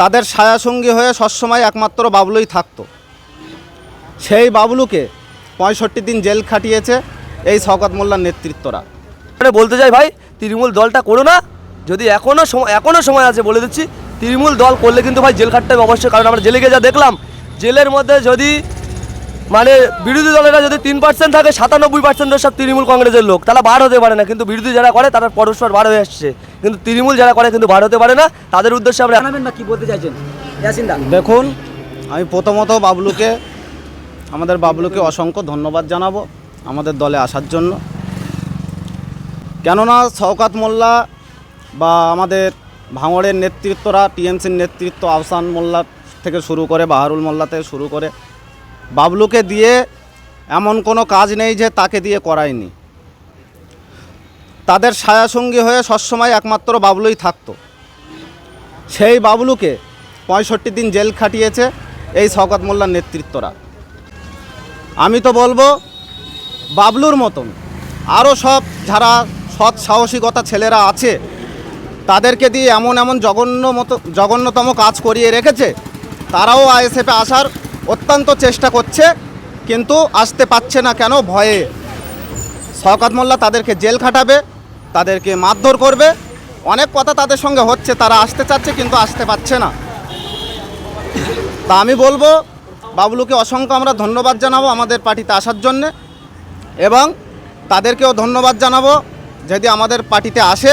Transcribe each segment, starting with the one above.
তাদের ছায়াসঙ্গী হয়ে সবসময় একমাত্র বাবলুই থাকত। সেই বাবলুকে পঁয়ষট্টি দিন জেল খাটিয়েছে এই শকত মোল্লার নেতৃত্বরা। মানে বলতে চাই ভাই, তৃণমূল দলটা করো না। যদি এখনও সময় এখনও সময় আছে বলে দিচ্ছি, তৃণমূল দল করলে কিন্তু ভাই জেল খাটতে হবে অবশ্যই, কারণ আমরা জেলে গিয়ে যা দেখলাম, জেলের মধ্যে যদি মানে বিরোধী দলেরা যদি তিন পার্সেন্ট থাকে সাতানব্বই পার্সেন্টের সব তৃণমূল কংগ্রেসের লোক। তারা বার হতে পারে না কিন্তু বিরোধী যারা করে তারা পরস্পর বার হয়ে আসছে। কিন্তু তৃণমূল যারা করে কিন্তু বার হতে পারে না। তাদের উদ্দেশ্যে আমরা জানাবেন বা কি বলতে চাইছেন? দেখুন আমি প্রথমত বাবলুকে আমাদের বাবলুকে অসংখ্য ধন্যবাদ জানাব আমাদের দলে আসার জন্য। কেননা শওকাত মোল্লা বা আমাদের ভাঙড়ের নেতৃত্বরা টিএমসির নেতৃত্ব আহসান মোল্লা থেকে শুরু করে বাহারুল মোল্লা থেকে শুরু করে বাবলুকে দিয়ে এমন কোনো কাজ নেই যে তাকে দিয়ে করায়নি। তাদের ছায়াসঙ্গী হয়ে সবসময় একমাত্র বাবলুই থাকতো। সেই বাবলুকে পঁয়ষট্টি দিন জেল খাটিয়েছে এই শওকত মোল্লার নেতৃত্বরা। আমি তো বলব, বাবলুর মতন আরও সব যারা সৎ সাহসিকতা ছেলেরা আছে, তাদেরকে দিয়ে এমন এমন জঘন্য মতো জঘন্যতম কাজ করিয়ে রেখেছে, তারাও আইএসএফে আসার অত্যন্ত চেষ্টা করছে, কিন্তু আসতে পারছে না কেন ভয়ে। শওকত মোল্লা তাদেরকে জেল খাটাবে, তাদেরকে মারধর করবে। অনেক কথা তাদের সঙ্গে হচ্ছে, তারা আসতে চাচ্ছে কিন্তু আসতে পারছে না। তা আমি বলব, বাবলুকে অসংখ্য আমরা ধন্যবাদ জানাব আমাদের পার্টিতে আসার জন্যে, এবং তাদেরকেও ধন্যবাদ জানাব যদি আমাদের পার্টিতে আসে।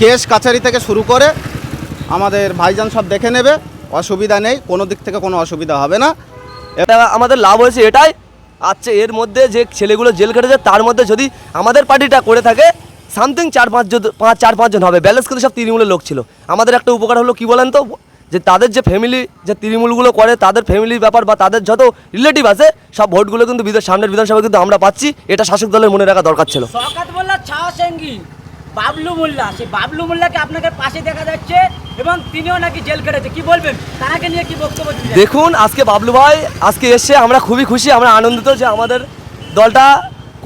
কেস কাছারি থেকে শুরু করে আমাদের ভাইজান সব দেখে নেবে। অসুবিধা নেই কোনো দিক থেকে কোনো অসুবিধা হবে না। এটা আমাদের লাভ হয়েছে এটাই। আচ্ছা এর মধ্যে যে ছেলেগুলো জেল কেটেছে তার মধ্যে যদি আমাদের পার্টিটা করে থাকে সামথিং চার পাঁচ জন- পাঁচ চার পাঁচজন হবে। ব্যালেন্স কিন্তু সব তৃণমূলের লোক ছিল। আমাদের একটা উপকার হলো কি বলেন তো? যে তাদের যে ফ্যামিলি যে তৃণমূলগুলো করে তাদের ফ্যামিলির ব্যাপার বা তাদের যত রিলেটিভ আছে সব ভোটগুলো কিন্তু সামনের বিধানসভা কিন্তু আমরা পাচ্ছি। এটা শাসক দলের মনে রাখা দরকার ছিল। বাবলু মোল্লা, সেই বাবলু মোল্লাকে আপনাকে পাশে দেখা যাচ্ছে এবং তিনিও নাকি জেল কেটেছে কি বলবেন? তাকে নিয়ে কি বক্তব্য দেখুন, আজকে বাবলু ভাই আজকে এসছে আমরা খুবই খুশি, আমরা আনন্দিত যে আমাদের দলটা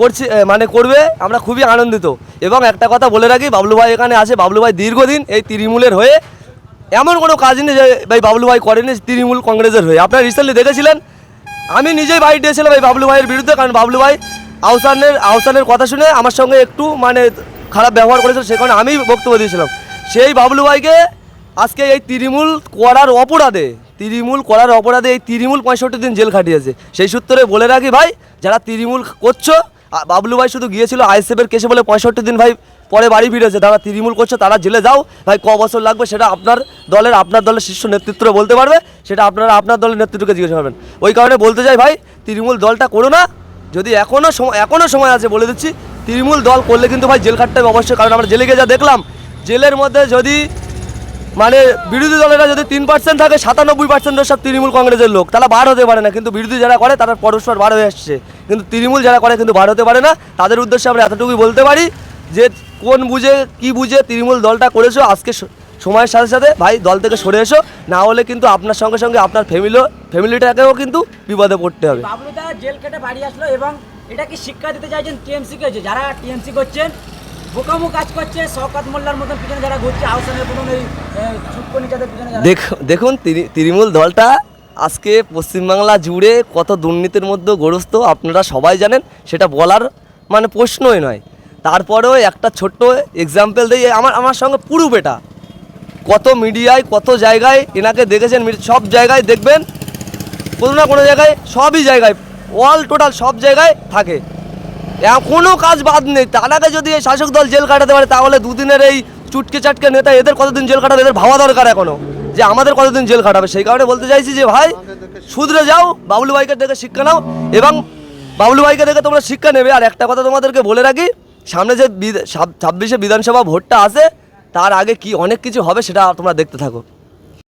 করছে মানে করবে, আমরা খুবই আনন্দিত। এবং একটা কথা বলে রাখি, বাবলু ভাই এখানে আছে, বাবলু ভাই দীর্ঘদিন এই তৃণমূলের হয়ে এমন কোনো কাজ নেই যে ভাই বাবলু ভাই করেনি তৃণমূল কংগ্রেসের হয়ে। আপনারা রিসেন্টলি দেখেছিলেন? আমি নিজেই বাড়ি দিয়েছিলাম এই বাবলু ভাইয়ের বিরুদ্ধে, কারণ বাবলু ভাই আহসানের আহসানের কথা শুনে আমার সঙ্গে একটু মানে খারাপ ব্যবহার করেছিল, সে কারণে আমি বক্তব্য দিয়েছিলাম। সেই বাবলু ভাইকে আজকে এই তৃণমূল করার অপরাধে, তৃণমূল করার অপরাধে এই তৃণমূল পঁয়ষট্টি দিন জেল খাটিয়েছে। সেই সূত্রে বলে রাখি ভাই, যারা তৃণমূল করছ বাবলু ভাই শুধু গিয়েছিল আইএসএফের কেসে বলে পঁয়ষট্টি দিন ভাই পরে বাড়ি ফিরেছে। তারা তৃণমূল করছে, তারা জেলে যাও। ভাই, ক বছর লাগবে সেটা আপনার দলের আপনার দলের শীর্ষ নেতৃত্ব বলতে পারবে, সেটা আপনারা আপনার দলের নেতৃত্বকে জিজ্ঞেস করবেন। ওই কারণে বলতে চাই ভাই, তৃণমূল দলটা করো না। যদি এখনও সময় এখনও সময় আছে বলে দিচ্ছি তৃণমূল দল করলে কিন্তু ভাই জেল খাটতে হবে অবশ্যই, কারণ আমরা জেলে গিয়ে যা দেখলাম, জেলের মধ্যে যদি মানে বিরোধী দলেরা যদি তিন পার্সেন্ট থাকে, সাতানব্বই পার্সেন্টের সব তৃণমূল কংগ্রেসের লোক। তারা বার হতে পারে না, কিন্তু বিরোধী যারা করে, তারা পরস্পর বার হয়ে আসছে। কিন্তু তৃণমূল যারা করে, কিন্তু বার হতে পারে না। তাদের উদ্দেশ্যে আমরা এতটুকুই বলতে পারি যে, কোন বুঝে, কি বুঝে তৃণমূল দলটা করেছ, আজকে সময়ের সাথে সাথে ভাই দল থেকে সরে এসো। না হলে কিন্তু আপনার সঙ্গে সঙ্গে আপনার ফ্যামিলিও ফ্যামিলিটাকেও কিন্তু বিপদে পড়তে হবে। জেল কেটে বাড়ি আসলো এবং এটা কি শিক্ষা দিতে চাইছেন টিএমসি কে? যারা টিএমসি করছেন, বোকামো কাজ করছে, শওকত মোল্লার মতন পিছনে যারা ঘুরছে, আহসানের মতন এই ছুটকো নিচাদের পিছনে দেখুন তৃণ- তৃণমূল দলটা আজকে পশ্চিমবাংলা জুড়ে কত দুর্নীতির মধ্যে গ্রস্ত আপনারা সবাই জানেন, সেটা বলার মানে প্রশ্নই নয়। তারপরেও একটা ছোট্ট এক্সাম্পল দিয়ে আমার আমার সঙ্গে পুরো বেটা। কত মিডিয়ায়, কত জায়গায়, এনাকে দেখেছেন সব জায়গায় দেখবেন, কোনো না কোনো জায়গায়, সবই জায়গায় অল টোটাল সব জায়গায় থাকে। কোনো কাজ বাদ নেই। তার আগে যদি এই শাসক দল জেল কাটাতে পারে, তাহলে দুদিনের এই চুটকে চাটকে নেতা এদের কতদিন জেল কাটাবে? এদের ভাবা দরকার এখনও যে আমাদের কতদিন জেল কাটাবে। সেই কারণে বলতে চাইছি যে, ভাই, শুধরে যাও, বাবলু ভাইকে দেখে শিক্ষা নাও এবং বাবলু ভাইকে দেখে তোমরা শিক্ষা নেবে। আর একটা কথা তোমাদেরকে বলে রাখি, সামনে যে ছাব্বিশে বিধানসভা ভোটটা আছে, তার আগে কি অনেক কিছু হবে সেটা তোমরা দেখতে থাকো।